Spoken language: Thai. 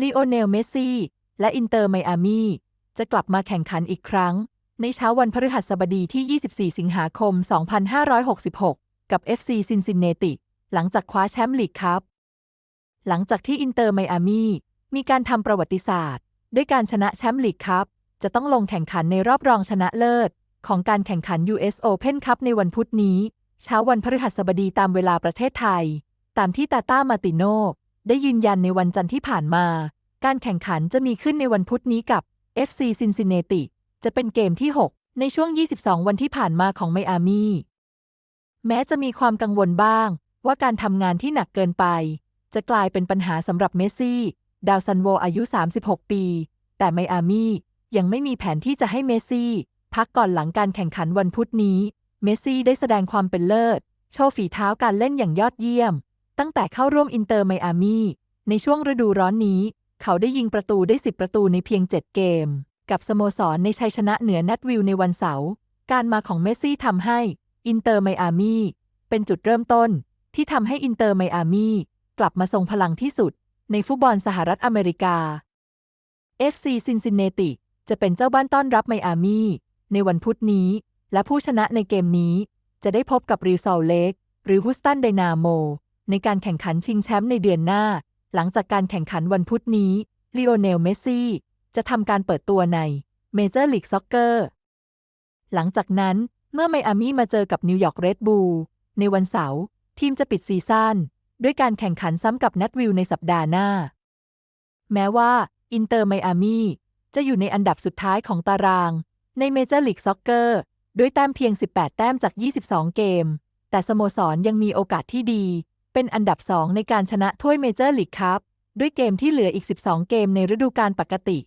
ลีโอเนล เมสซี่ และอินเตอร์ไมอามีจะกลับมาแข่งขันอีกครั้ง ในเช้าวันพฤหัสบดีที่ 24 สิงหาคม 2566 กับ FC ซินซินเนติ หลังจากคว้าแชมป์ลีกคัพหลังจากที่อินเตอร์ไมอามีมีการทำประวัติศาสตร์ ด้วยการชนะแชมป์ลีกคัพจะต้องลงแข่งขันในรอบรองชนะเลิศ ของการแข่งขัน US Open Cup ในวันพุธนี้ เช้าวันพฤหัสบดีตามเวลาประเทศไทย ตามที่ตาต้ามาติโน ได้ยืนยันในวันจันทร์ที่ผ่านมา การแข่งขันจะมีขึ้นในวันพุธนี้กับ FC Cincinnati จะเป็นเกมที่ 6 ในช่วง 22 วันที่ผ่านมาของไมอามีแม้จะมีความกังวลบ้าง ว่าการทำงานที่หนักเกินไป จะกลายเป็นปัญหาสำหรับเมสซี่ ดาวซันโวอายุ 36 ปี แต่ไมอามียังไม่มีแผนที่จะให้เมสซี่ พักก่อนหลังการแข่งขันวันพุธนี้ เมสซี่ได้แสดงความเป็นเลิศ โชว์ฝีเท้าการเล่นอย่างยอดเยี่ยม ตั้งแต่เข้าร่วมอินเตอร์ไมอามีในช่วงฤดูร้อนนี้ เขาได้ยิงประตูได้ 10 ประตูในเพียง 7 เกม กับสโมสรในชัยชนะเหนือนัดวิลในวันเสาร์การมาของเมสซี่ทำให้อินเตอร์ไมอามีเป็นจุดเริ่มต้น ที่ทำให้อินเตอร์ไมอามีกลับมาทรงพลังที่สุด ในฟุตบอลสหรัฐอเมริกา FC Cincinnati จะเป็นเจ้าบ้านต้อนรับไมอามีในวันพุธนี้ และผู้ชนะในเกมนี้ จะได้พบกับริวซอลเลกหรือฮุสตันไดนาโม ในการแข่งขันชิงแชมป์ในเดือนหน้า หลังจากการแข่งขันวันพุธนี้ลีโอเนล เมสซี่ จะทำการเปิดตัวในเมเจอร์ลีกซ็อกเกอร์ หลังจากนั้นเมื่อไมอามีมาเจอกับนิวยอร์กเรดบูลในวันเสาร์ทีมจะปิดซีซั่นด้วยการแข่งขันซ้ำกับนัดวิลในสัปดาห์หน้า แม้ว่าอินเตอร์ไมอามีจะอยู่ในอันดับสุดท้ายของตาราง ในเมเจอร์ลีกซ็อกเกอร์ด้วยแต้มเพียง 18 แต้มจาก 22 เกม แต่สโมสรยังมีโอกาสที่ดี เป็นอันดับ2ในการชนะถ้วยเมเจอร์ลีกคัพด้วยเกมที่เหลืออีก 12 เกมในฤดูกาลปกติ